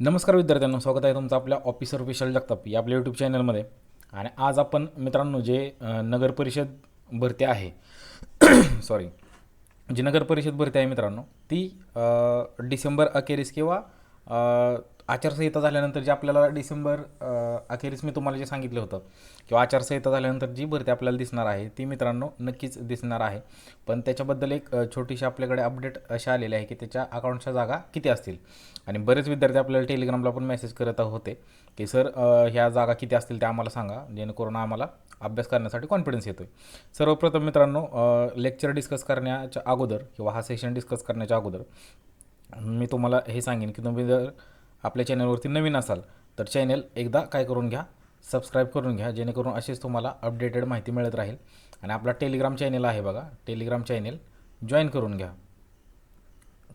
नमस्कार विद्यार्थ्यांनो स्वागत आहे तुमचं आपल्या ऑफिसर विशाल जगताप या आपल्या यूट्यूब चॅनलमध्ये आणि आज आपण मित्रांनो जे नगरपरिषद नगर परिषद भरती आहे सॉरी जी नगर परिषद भरती आहे मित्रांनो ती डिसेंबर अखेरीस किंवा आचारसंहिता झाल्यानंतर जे आपल्याला डिसेंबर अखेरीस मी तुम्हाला जे सांगितलं होतं किंवा आचारसंहिता झाल्यानंतर जी भरती आपल्याला दिसणार आहे ती मित्रांनो नक्कीच दिसणार आहे. पण त्याच्याबद्दल एक छोटीशी आपल्याकडे अपडेट अशा आलेली आहे की त्याच्या अकाउंटच्या जागा किती असतील? आणि बरेच विद्यार्थी आपल्याला टेलिग्रामला पण मेसेज करत होते की सर ह्या जागा किती असतील त्या आम्हाला सांगा जेणेकरून आम्हाला अभ्यास करण्यासाठी कॉन्फिडन्स येतो आहे सर्वप्रथम मित्रांनो लेक्चर डिस्कस करण्याच्या अगोदर किंवा हा सेशन डिस्कस करण्याच्या अगोदर मी तुम्हाला हे सांगेन की तुम्ही जर आपल्या चॅनलवरती नवीन असाल तर चॅनल एकदा काय करून घ्या सबस्क्राईब करून घ्या जेणेकरून अशीच तुम्हाला अपडेटेड माहिती मिळत राहील. आणि आपला टेलिग्राम चॅनल आहे बघा. टेलिग्राम चॅनल जॉईन करून घ्या.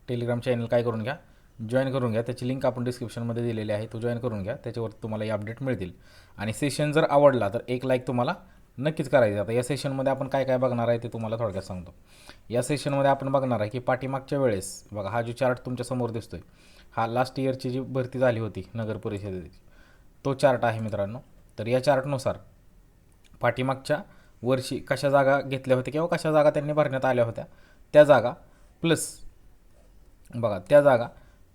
टेलिग्राम चॅनल काय करून घ्या? जॉईन करून घ्या. त्याची लिंक आपण डिस्क्रिप्शनमध्ये दिलेली आहे. तो जॉईन करून घ्या. त्याच्यावर तुम्हाला हे अपडेट मिळतील. आणि सेशन जर आवडला तर एक लाईक तुम्हाला नक्कीच करायचं आता या सेशनमध्ये आपण काय काय बघणार आहे ते तुम्हाला थोडक्यात सांगतो. या सेशनमध्ये आपण बघणार आहे की पाठीमागच्या वेळेस बघा हा जो चार्ट तुमच्यासमोर दिसतो आहे हा लास्ट इयरची जी भरती झाली होती नगर परिषदेची तो चार्ट आहे मित्रांनो. तर या चार्टनुसार पाठीमागच्या वर्षी कशा जागा घेतल्या होत्या किंवा कशा जागा त्यांनी भरण्यात आल्या होत्या त्या जागा प्लस बघा त्या जागा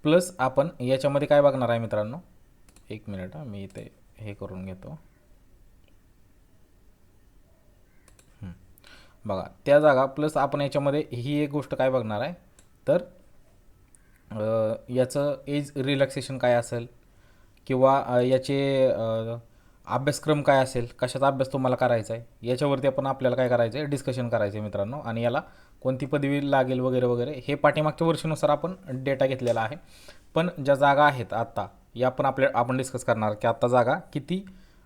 प्लस आपण याच्यामध्ये काय बघणार आहे मित्रांनो? एक मिनिट मी इथे हे करून घेतो. बघा त्या जागा प्लस आपण याच्यामध्ये ही एक गोष्ट काय बघणार आहे? तर याचं एज रिलॅक्सेशन काय असेल? किंवा याचे अभ्यासक्रम काय असेल? कशाचा अभ्यास तुम्हाला करायचा आहे? याच्यावरती आपण आपल्याला काय करायचं आहे? डिस्कशन करायचं आहे मित्रांनो. आणि याला कोणती पदवी लागेल वगैरे वगैरे हे पाठीमागच्या वर्षानुसार आपण डेटा घेतलेला आहे. पण ज्या जागा आहेत आत्ता या पण आपल्या आपण डिस्कस करणार की आत्ता जागा किती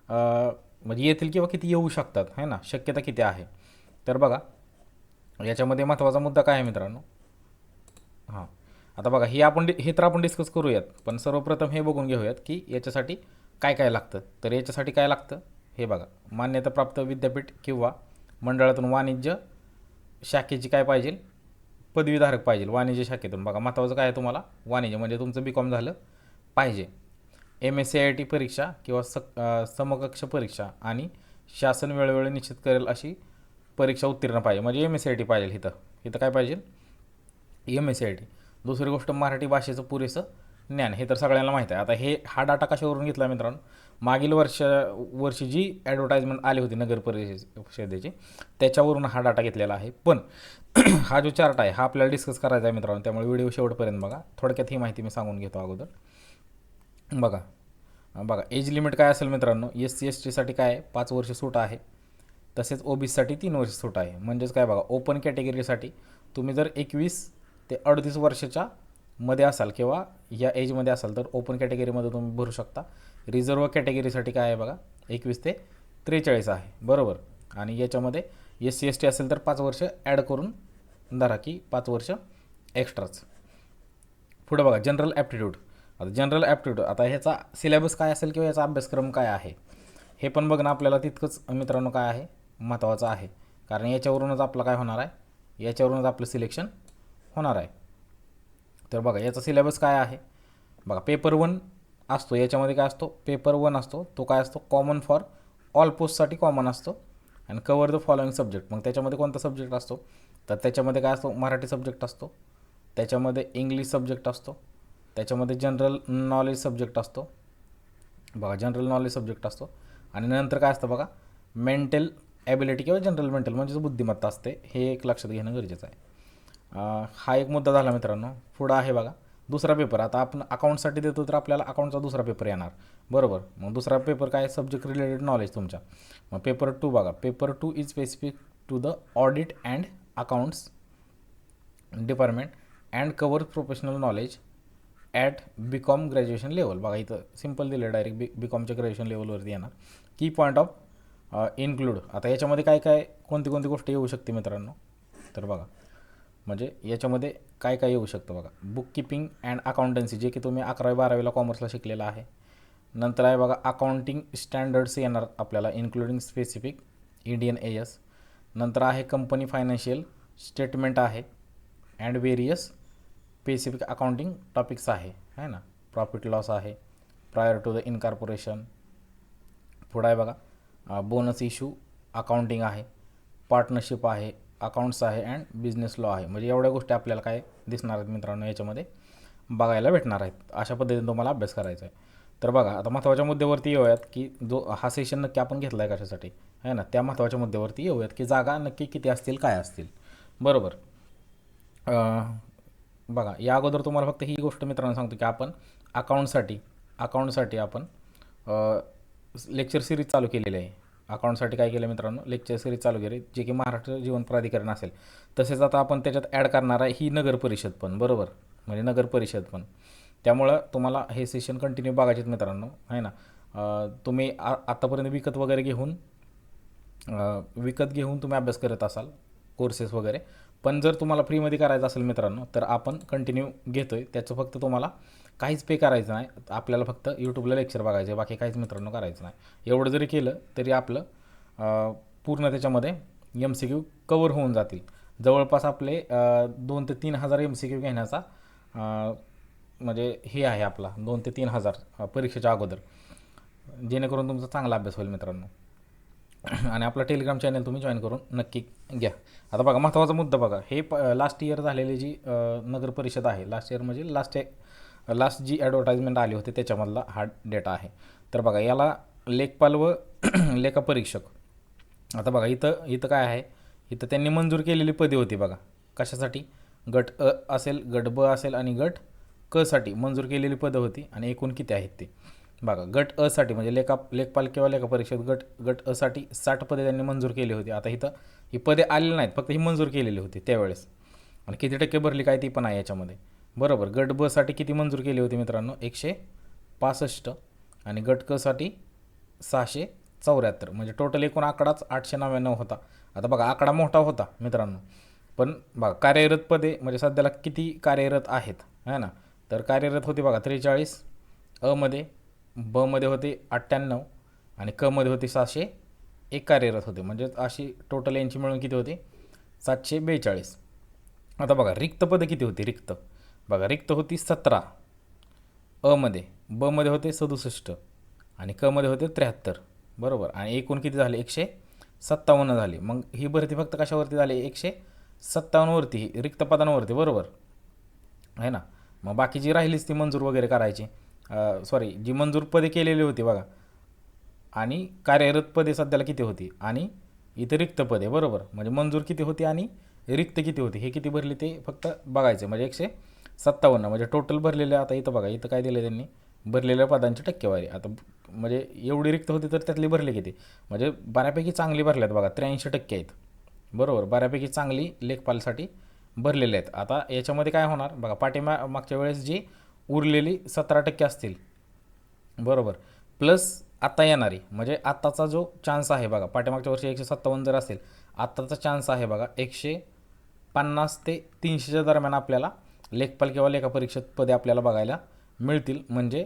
म्हणजे येतील किंवा किती येऊ शकतात है ना? शक्यता किती आहे? तर बघा याच्यामध्ये महत्त्वाचा मुद्दा काय आहे मित्रांनो? हां. आता बघा हे आपण डि- हे तर आपण डिस्कस करूयात पण सर्वप्रथम हे बघून घेऊयात की याच्यासाठी काय काय लागतं. तर याच्यासाठी काय लागतं? हे बघा मान्यताप्राप्त विद्यापीठ किंवा मंडळातून वाणिज्य शाखेची काय पाहिजे? पदवीधारक पाहिजे वाणिज्य शाखेतून. बघा महत्त्वाचं काय आहे तुम्हाला? वाणिज्य म्हणजे तुमचं बी कॉम झालं पाहिजे. M S C I T परीक्षा किंवा स समकक्ष परीक्षा आणि शासन वेळोवेळी निश्चित करेल अशी परीक्षा उत्तीर्ण पाहिजे. म्हणजे M S C I T पाहिजे इथं. इथं काय पाहिजे? M S C I T दुसरी गोष्ट मराठी भाषेचं पुरेसं ज्ञान हे तर सगळ्यांना माहीत आहे. आता हे हा डाटा कशावरून घेतला मित्रांनो? मागील वर्ष वर्षी जी ॲडव्हर्टाईजमेंट आली होती नगर परिषदेची त्याच्यावरून हा डाटा घेतलेला आहे. पण हा जो चार्ट आहे हा आपल्याला डिस्कस करायचा आहे मित्रांनो. त्यामुळे व्हिडिओ शेवटपर्यंत बघा. थोडक्यात ही माहिती मी सांगून घेतो अगोदर. बघा. बघा एज लिमिट काय असेल मित्रांनो? एस सी एस टीसाठी काय आहे? पाच वर्ष सूट आहे. तसेच ओ बी सीसाठी तीन वर्ष सूट आहे. म्हणजेच काय बघा ओपन कॅटेगरीसाठी तुम्ही जर एकवीस ते अडतीस वर्षाच्या मध्ये असाल किंवा या एजमध्ये असाल तर ओपन कॅटेगरीमध्ये तुम्ही भरू शकता. रिझर्व कॅटेगरीसाठी काय आहे बघा? एकवीस ते त्रेचाळीस आहे. बरोबर? आणि याच्यामध्ये एस सी एस टी असेल तर पाच वर्ष ॲड करून धरा की पाच वर्ष एक्स्ट्राच पुढं बघा जनरल ॲप्टिट्यूड आता जनरल ॲप्टिट्यूड आता ह्याचा सिलेबस काय असेल किंवा याचा अभ्यासक्रम काय आहे? हे पण बघणं आपल्याला तितकंच मित्रांनो काय आहे? महत्त्वाचं आहे. कारण याच्यावरूनच आपलं काय होणार आहे? याच्यावरूनच आपलं सिलेक्शन होणार आहे. तर बघा याचा सिलेबस काय आहे? बघा पेपर वन असतो याच्यामध्ये काय असतो? पेपर वन असतो. तो काय असतो? कॉमन फॉर ऑल पोस्टसाठी कॉमन असतो. आणि कवर द फॉलोइंग सब्जेक्ट मग त्याच्यामध्ये कोणता सब्जेक्ट असतो? तर त्याच्यामध्ये काय असतो? मराठी सब्जेक्ट असतो. त्याच्यामध्ये इंग्लिश सब्जेक्ट असतो. त्याच्यामध्ये जनरल नॉलेज सब्जेक्ट असतो. बघा जनरल नॉलेज सब्जेक्ट असतो. आणि नंतर काय असतं बघा? मेंटल ॲबिलिटी किंवा जनरल मेंटल म्हणजेच बुद्धिमत्ता असते हे एक लक्षात घेणं गरजेचं आहे. हा एक मुद्दा झाला मित्रांनो. पुढं आहे बघा. दुसरा पेपर आता आपण अकाउंटसाठी देतो तर आपल्याला अकाउंटचा दुसरा पेपर येणार. बरोबर. मग दुसरा पेपर काय? सब्जेक्ट रिलेटेड नॉलेज तुमच्या. मग पेपर टू बघा. Paper two is specific to the audit and accounts department and cover professional knowledge at B com graduation level बघा इथं सिंपल दिलं डायरेक्ट बी बी कॉमच्या ग्रॅज्युएशन लेवलवरती येणार. की पॉईंट ऑफ इन्क्लूड आता याच्यामध्ये काय काय कोणती कोणती गोष्ट येऊ शकते मित्रांनो? तर बघा. म्हणजे याच्यामध्ये काय काय येऊ शकतं बघा. बुक किपिंग अँड अकाउंटन्सी जे की तुम्ही अकरावी बारावीला कॉमर्सला शिकलेलं आहे. नंतर आहे बघा अकाउंटिंग स्टँडर्ड्स येणार आपल्याला including specific Indian A S नंतर आहे कंपनी फायनान्शियल स्टेटमेंट आहे and various specific accounting topics आहे. है ना? प्रॉफिट लॉस आहे प्रायर टू द इनकॉर्पोरेशन पुढं आहे बघा बोनस इश्यू अकाउंटिंग आहे पार्टनरशिप आहे अकाउंट्स आहे अँड बिझनेस लॉ आहे. म्हणजे एवढ्या गोष्टी आपल्याला काय दिसणार आहेत मित्रांनो याच्यामध्ये? बघायला भेटणार आहेत. अशा पद्धतीने तुम्हाला अभ्यास करायचा आहे. तर बघा आता महत्त्वाच्या मुद्द्यावरती येऊयात की जो हा सेशन नक्की आपण घेतला आहे कशासाठी? आहे ना? त्या महत्त्वाच्या मुद्द्यावरती येऊयात की जागा नक्की किती असतील काय असतील? बरोबर. बघा या अगोदर तुम्हाला फक्त ही गोष्ट मित्रांनो सांगतो की आपण अकाउंटसाठी अकाउंटसाठी आपण लेक्चर सिरीज चालू केलेली आहे. अकाउंटसाठी काय केलं मित्रांनो? लेक्चर सिरीज चालू केली जे की महाराष्ट्र जीवन प्राधिकरण असेल. तसेच आता आपण त्याच्यात ॲड करणार आहे ही नगर परिषद पण बरोबर? म्हणजे नगर परिषद पण. त्यामुळं तुम्हाला हे सेशन कंटिन्यू बघायचे मित्रांनो आहे ना? तुम्ही आ आत्तापर्यंत विकत वगैरे घेऊन विकत घेऊन तुम्ही अभ्यास करत असाल कोर्सेस वगैरे. पण जर तुम्हाला फ्रीमध्ये करायचं असेल मित्रांनो तर आपण कंटिन्यू घेतो आहे त्याचं फक्त तुम्हाला काहीच पे करायचं नाही. आपल्याला फक्त यूट्यूबला लेक्चर बघायचं बाकी काहीच मित्रांनो करायचं नाही. एवढं जरी केलं तरी आपलं पूर्ण त्याच्यामध्ये एम सी क्यू कवर होऊन जातील. जवळपास आपले दोन ते तीन हजार एम सी क्यू घेण्याचा म्हणजे हे आहे आपला दोन ते तीन हजार परीक्षेच्या अगोदर. जेणेकरून तुमचा चांगला अभ्यास होईल मित्रांनो. आणि आपला टेलिग्राम चॅनल तुम्ही जॉईन करून नक्की घ्या. आता बघा महत्त्वाचा मुद्दा बघा. हे प लास्ट इयर झालेली जी नगर परिषद आहे लास्ट इयर म्हणजे लास्ट लास्ट जी ॲडव्हर्टाईजमेंट आली होती त्याच्यामधला हा डेटा आहे. तर बघा याला लेखपाल व लेखापरीक्षक. आता बघा इथं इथं काय आहे? इथं त्यांनी मंजूर केलेली पदे होती बघा. कशासाठी? गट अ असेल गट ब असेल आणि गट क साठी मंजूर केलेली पदं होती आणि एकूण किती आहेत ते? बघा गट अ साठी म्हणजे लेखा लेखपाल किंवा लेखापरीक्षक गट गट अ साठी साठ पदे त्यांनी मंजूर केली होती. आता इथं ही पदे आलेली नाहीत फक्त ही मंजूर केलेली होती त्यावेळेस. आणि किती टक्के भरली काय ती पण आहे याच्यामध्ये. बरोबर. गट ब साठी किती मंजूर केली होती मित्रांनो? एकशे पासष्ट. आणि गट क साठी सहाशे चौऱ्याहत्तर. म्हणजे टोटल एकूण आकडाच आठशे नव्याण्णव होता. आता बघा आकडा मोठा होता मित्रांनो. पण बघा कार्यरत पदे म्हणजे सध्याला किती कार्यरत आहेत? है ना? तर कार्यरत होते बघा त्रेचाळीस. अमध्ये बमध्ये होते अठ्ठ्याण्णव. आणि कमध्ये होते सहाशे एक कार्यरत होते. म्हणजे अशी टोटल यांची मिळून किती होती? सातशे बेचाळीस. आता बघा रिक्त पदं किती होती? रिक्त. बघा रिक्त होती सतरा. अमध्ये बमध्ये होते सदुसष्ट आणि कमध्ये होते त्र्याहत्तर. बरोबर? आणि एकूण किती झाले? एकशे सत्तावन्न झाले. मग ही भरती फक्त कशावरती झाली? एकशे सत्तावन्नवरती ही रिक्त पदांवरती. बरोबर? आहे ना? मग बाकीची राहिलीच ती मंजूर वगैरे करायची. सॉरी जी मंजूर पदे केलेली होती बघा. आणि कार्यरत पदे सध्याला किती होती? आणि इथं रिक्त पदे. बरोबर? म्हणजे मंजूर किती होती आणि रिक्त किती होती? हे किती भरली ते फक्त बघायचं म्हणजे एकशे सत्तावन्न म्हणजे टोटल भरलेले आता इथं बघा इथं काय दिलं त्यांनी? भरलेल्या पदांची टक्केवारी. आता म्हणजे एवढी रिक्त होती तर त्यातली भरले किती? म्हणजे बऱ्यापैकी चांगली भरल्यात बघा त्र्याऐंशी टक्के आहेत. बरोबर बऱ्यापैकी चांगली लेखपालसाठी भरलेले आहेत. आता याच्यामध्ये काय होणार? बघा पाठीमा मागच्या वेळेस जी उरलेली सतरा टक्के असतील. बरोबर. प्लस आत्ता येणारी म्हणजे आत्ताचा जो चान्स आहे बघा पाठीमागच्या वर्षी एकशे सत्तावन्न जर असेल आत्ताचा चान्स आहे बघा एकशे पन्नास ते तीनशेच्या दरम्यान आपल्याला लेखपाल किंवा लेखापरीक्षक पदे आपल्याला बघायला मिळतील. म्हणजे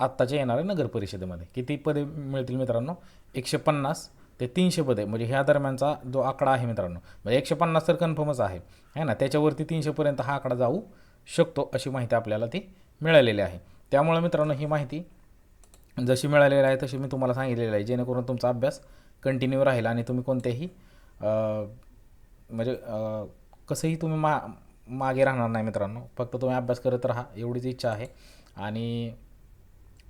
आत्ताच्या येणाऱ्या नगर परिषदेमध्ये. किती पदे मिळतील मित्रांनो? एकशे पन्नास ते तीनशे पदे. म्हणजे ह्या दरम्यानचा जो आकडा आहे मित्रांनो. म्हणजे एकशे पन्नास तर कन्फर्मच आहे. है ना? त्याच्यावरती तीनशेपर्यंत हा आकडा जाऊ शकतो अशी माहिती आपल्याला ती मिळालेली आहे. त्यामुळे मित्रांनो ही माहिती जशी मिळालेली आहे तशी मी तुम्हाला सांगितलेली आहे. जेणेकरून तुमचा अभ्यास कंटिन्यू राहील आणि तुम्ही कोणत्याही म्हणजे कसंही तुम्ही मा मागे राहणार नाही मित्रांनो. फक्त तुम्ही अभ्यास करत राहा एवढीच इच्छा आहे. आणि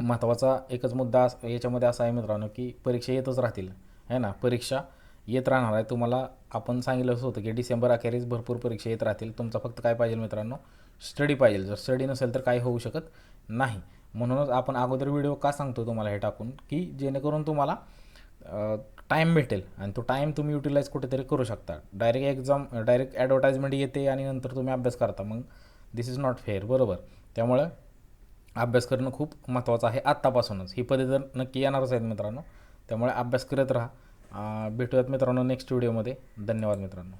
महत्त्वाचा एकच मुद्दा याच्यामध्ये असा आहे मित्रांनो की परीक्षा येतच राहतील. है ना? परीक्षा येत राहणार आहे. तुम्हाला आपण सांगितलंच होतं की डिसेंबर अखेरीस भरपूर परीक्षा येत राहतील. तुमचा फक्त काय पाहिजे मित्रांनो? स्टडी पाहिजे. जर स्टडी नसेल तर काही होऊ शकत नाही. म्हणूनच आपण अगोदर व्हिडिओ का सांगतो तुम्हाला हे टाकून? की जेणेकरून तुम्हाला टाईम भेटेल. आणि तो टाईम तुम्ही युटिलाइज कुठेतरी करू शकता. डायरेक्ट एक्झाम डायरेक्ट ॲडव्हर्टाईजमेंट येते आणि नंतर तुम्ही अभ्यास करता. मग दिस इज नॉट फेअर बरोबर? त्यामुळं अभ्यास करणं खूप महत्त्वाचं आहे आत्तापासूनच. ही पद्धत तर नक्की येणारच आहेत मित्रांनो. त्यामुळे अभ्यास करत राहा. भेटूयात मित्रांनो नेक्स्ट व्हिडिओमध्ये धन्यवाद मित्रांनो.